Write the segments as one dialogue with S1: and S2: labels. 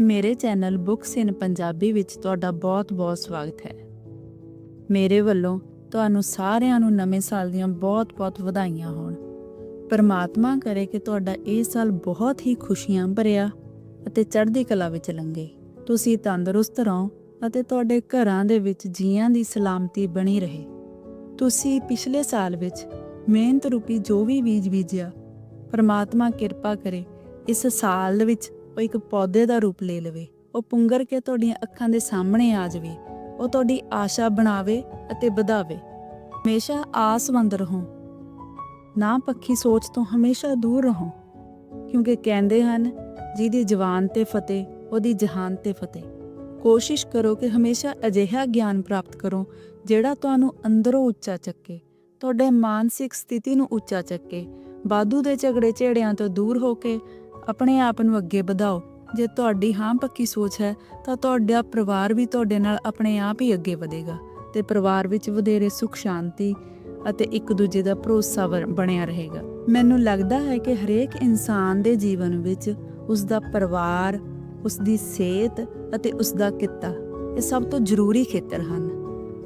S1: ਮੇਰੇ channel books ਇਨ ਪੰਜਾਬੀ ਵਿੱਚ ਤੁਹਾਡਾ ਬਹੁਤ-ਬਹੁਤ ਸਵਾਗਤ ਹੈ। ਮੇਰੇ ਵੱਲੋਂ ਤੁਹਾਨੂੰ ਸਾਰਿਆਂ ਨੂੰ ਨਵੇਂ ਸਾਲ ਦੀਆਂ ਬਹੁਤ-ਬਹੁਤ ਵਧਾਈਆਂ ਹੋਣ। ਪਰਮਾਤਮਾ ਕਰੇ ਕਿ ਤੁਹਾਡਾ ਇਹ ਸਾਲ ਬਹੁਤ ਹੀ ਖੁਸ਼ੀਆਂ ਭਰਿਆ ਅਤੇ ਚੜ੍ਹਦੀ ਕਲਾ ਵਿੱਚ ਲੰਘੇ। ਤੁਸੀਂ ਤੰਦਰੁਸਤ ਰਹੋ ਅਤੇ ਤੁਹਾਡੇ ਘਰਾਂ ਦੇ ਵਿੱਚ ਜੀਆਂ ਦੀ ਸਲਾਮਤੀ ਬਣੀ ਰਹੇ। ਤੁਸੀਂ ਪਿਛਲੇ ਸਾਲ ਵਿੱਚ ਮਿਹਨਤ ਰੂਪੀ ਜੋ ਵੀ ਬੀਜ ਬੀਜਿਆ, ਪਰਮਾਤਮਾ ਕਿਰਪਾ ਕਰੇ ਇਸ ਸਾਲ ਵਿੱਚ ਉਹ ਇੱਕ ਪੌਦੇ ਦਾ ਰੂਪ ਲੈ ਲਵੇ, ਉਹ ਪੁੰਗਰ ਕੇ ਤੁਹਾਡੀਆਂ ਅੱਖਾਂ ਦੇ ਸਾਹਮਣੇ ਆ ਜਾਵੇ, ਉਹ ਤੁਹਾਡੀ ਆਸ਼ਾ ਬਣਾਵੇ ਅਤੇ ਵਧਾਵੇ। ਹਮੇਸ਼ਾ ਆਸਵੰਦ ਰਹੋ। ਨਾ ਪੱਖੀ ਸੋਚ ਤੋਂ ਹਮੇਸ਼ਾ ਦੂਰ ਰਹੋ, ਕਿਉਂਕਿ ਕਹਿੰਦੇ ਹਨ, ਜਿਹਦੀ ਜਵਾਨ ਤੇ ਫਤਿਹ, ਉਹਦੀ ਜਹਾਨ ਤੇ ਫਤਿਹ। ਕੋਸ਼ਿਸ਼ ਕਰੋ ਕਿ ਹਮੇਸ਼ਾ ਅਜਿਹਾ ਗਿਆਨ ਪ੍ਰਾਪਤ ਕਰੋ, ਜਿਹੜਾ ਤੁਹਾਨੂੰ ਅੰਦਰੋਂ ਉੱਚਾ ਚੱਕੇ, ਤੁਹਾਡੇ ਮਾਨਸਿਕ ਸਥਿਤੀ ਨੂੰ ਉੱਚਾ ਚੱਕੇ, ਬਾਦੂ ਦੇ ਝਗੜੇ ਝੇੜਿਆਂ ਤੋਂ ਦੂਰ ਹੋ ਕੇ ਆਪਣੇ ਆਪ ਨੂੰ ਅੱਗੇ ਵਧਾਓ। ਜੇ ਤੁਹਾਡੀ ਹਾਂ ਪੱਕੀ ਸੋਚ ਹੈ, ਤਾਂ ਤੁਹਾਡਾ ਪਰਿਵਾਰ ਵੀ ਤੁਹਾਡੇ ਨਾਲ ਆਪਣੇ ਆਪ ਹੀ ਅੱਗੇ ਵਧੇਗਾ ਤੇ ਪਰਿਵਾਰ ਵਿੱਚ ਵਧੇਰੇ ਸੁਖ, ਸ਼ਾਂਤੀ ਅਤੇ ਇੱਕ ਦੂਜੇ ਦਾ ਭਰੋਸਾ ਬਣਿਆ ਰਹੇਗਾ। ਮੈਨੂੰ ਲੱਗਦਾ ਹੈ ਕਿ ਹਰੇਕ ਇਨਸਾਨ ਦੇ ਜੀਵਨ ਵਿੱਚ ਉਸ ਦਾ ਪਰਿਵਾਰ ਉਸ ਦੀ ਸਿਹਤ ਅਤੇ ਉਸ ਦਾ ਕਿੱਤਾ ਇਹ ਸਭ ਤੋਂ ਜ਼ਰੂਰੀ ਖੇਤਰ ਹਨ।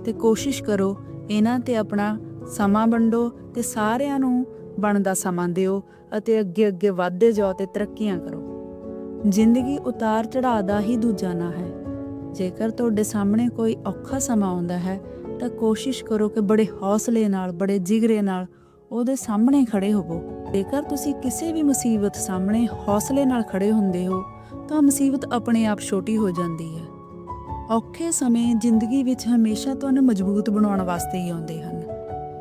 S1: ਤੇ ਕੋਸ਼ਿਸ਼ ਕਰੋ ਇਹਨਾਂ ਤੇ ਆਪਣਾ ਸਮਾਂ ਵੰਡੋ ਤੇ ਸਾਰਿਆਂ ਨੂੰ ਬਣਦਾ ਸਮਾਂ ਦਿਓ ਅਤੇ ਅੱਗੇ ਅੱਗੇ ਵਧਦੇ ਜਾਓ ਤੇ ਤਰੱਕੀਆਂ ਕਰੋ। ਜ਼ਿੰਦਗੀ ਉਤਾਰ ਚੜਾਅ ਦਾ ਹੀ ਦੂਜਾ ਨਾ ਹੈ। ਜੇਕਰ ਤੁਹਾਡੇ ਸਾਹਮਣੇ ਕੋਈ ਔਖਾ ਸਮਾਂ ਆਉਂਦਾ ਹੈ, ਤਾਂ ਕੋਸ਼ਿਸ਼ ਕਰੋ ਕਿ ਬੜੇ ਹੌਸਲੇ ਨਾਲ, ਬੜੇ ਜਿਗਰੇ ਨਾਲ ਉਹਦੇ ਸਾਹਮਣੇ ਖੜੇ ਹੋਵੋ। ਜੇਕਰ ਤੁਸੀਂ ਕਿਸੇ ਵੀ ਮੁਸੀਬਤ ਸਾਹਮਣੇ ਹੌਸਲੇ ਨਾਲ ਖੜੇ ਹੁੰਦੇ ਹੋ, ਤਾਂ ਮੁਸੀਬਤ ਆਪਣੇ ਆਪ ਛੋਟੀ ਹੋ ਜਾਂਦੀ ਹੈ। ਔਖੇ ਸਮੇਂ ਜ਼ਿੰਦਗੀ ਵਿੱਚ ਹਮੇਸ਼ਾ ਤੁਹਾਨੂੰ ਮਜ਼ਬੂਤ ਬਣਾਉਣ ਵਾਸਤੇ ਹੀ ਆਉਂਦੇ ਹਨ।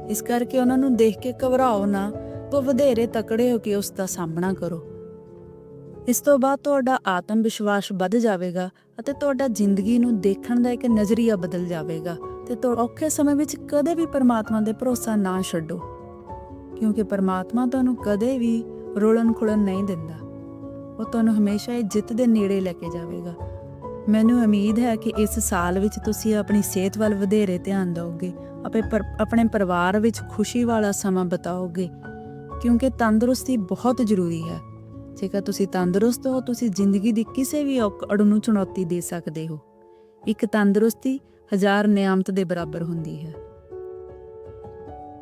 S1: ਇਸ ਕਰਕੇ ਉਹਨਾਂ ਨੂੰ ਦੇਖ ਕੇ ਘਬਰਾਓ ਨਾ ਤੋਂ ਵਧੇਰੇ ਤਕੜੇ ਹੋ ਕੇ ਉਸ ਦਾ ਸਾਹਮਣਾ ਕਰੋ। ਇਸ ਤੋਂ ਬਾਅਦ ਤੁਹਾਡਾ ਆਤਮ ਵਿਸ਼ਵਾਸ ਵੱਧ ਜਾਵੇਗਾ ਅਤੇ ਤੁਹਾਡਾ ਜ਼ਿੰਦਗੀ ਨੂੰ ਦੇਖਣ ਦਾ ਇੱਕ ਨਜ਼ਰੀਆ ਬਦਲ ਜਾਵੇਗਾ ਤੇ ਤੁਹਾ ਔਖੇ ਸਮੇਂ ਵਿੱਚ ਕਦੇ ਵੀ ਪਰਮਾਤਮਾ ਦੇ ਭਰੋਸਾ ਨਾ ਛੱਡੋ, ਕਿਉਂਕਿ ਪਰਮਾਤਮਾ ਤੁਹਾਨੂੰ ਕਦੇ ਵੀ ਰੋਲਣ ਖੁਲਣ ਨਹੀਂ ਦਿੰਦਾ। ਉਹ ਤੁਹਾਨੂੰ ਹਮੇਸ਼ਾ ਹੀ ਜਿੱਤ ਦੇ ਨੇੜੇ ਲੈ ਕੇ ਜਾਵੇਗਾ। ਮੈਨੂੰ ਉਮੀਦ ਹੈ ਕਿ ਇਸ ਸਾਲ ਵਿੱਚ ਤੁਸੀਂ ਆਪਣੀ ਸਿਹਤ ਵੱਲ ਵਧੇਰੇ ਧਿਆਨ ਦਿਓਗੇ ਆਪਣੇ ਪਰ- ਆਪਣੇ ਪਰਿਵਾਰ ਵਿੱਚ ਖੁਸ਼ੀ ਵਾਲਾ ਸਮਾਂ ਬਿਤਾਓਗੇ ਕਿਉਂਕਿ ਤੰਦਰੁਸਤੀ ਬਹੁਤ ਜ਼ਰੂਰੀ ਹੈ। ਜੇਕਰ ਤੁਸੀਂ ਤੰਦਰੁਸਤ ਹੋ, ਤੁਸੀਂ ਜ਼ਿੰਦਗੀ ਦੀ ਕਿਸੇ ਵੀ ਔਕ ਅੜ ਨੂੰ ਚੁਣੌਤੀ ਦੇ ਸਕਦੇ ਹੋ। ਇੱਕ ਤੰਦਰੁਸਤੀ ਹਜ਼ਾਰ ਨਿਆਮਤ ਦੇ ਬਰਾਬਰ ਹੁੰਦੀ ਹੈ।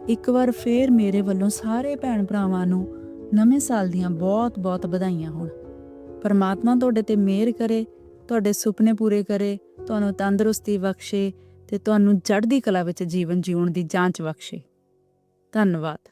S1: ਇੱਕ ਵਾਰ ਫੇਰ ਮੇਰੇ ਵੱਲੋਂ ਸਾਰੇ ਭੈਣ ਭਰਾਵਾਂ ਨੂੰ ਨਵੇਂ ਸਾਲ ਦੀਆਂ ਬਹੁਤ-ਬਹੁਤ ਵਧਾਈਆਂ ਹੋਣ। ਪਰਮਾਤਮਾ ਤੁਹਾਡੇ ਤੇ ਮਿਹਰ ਕਰੇ, ਤੁਹਾਡੇ ਸੁਪਨੇ ਪੂਰੇ ਕਰੇ, ਤੁਹਾਨੂੰ ਤੰਦਰੁਸਤੀ ਬਖਸ਼ੇ ਤੇ ਤੁਹਾਨੂੰ ਚੜ੍ਹਦੀ ਕਲਾ ਵਿੱਚ ਜੀਵਨ ਜਿਉਣ ਦੀ ਜਾਂਚ ਬਖਸ਼ੇ। ਧੰਨਵਾਦ।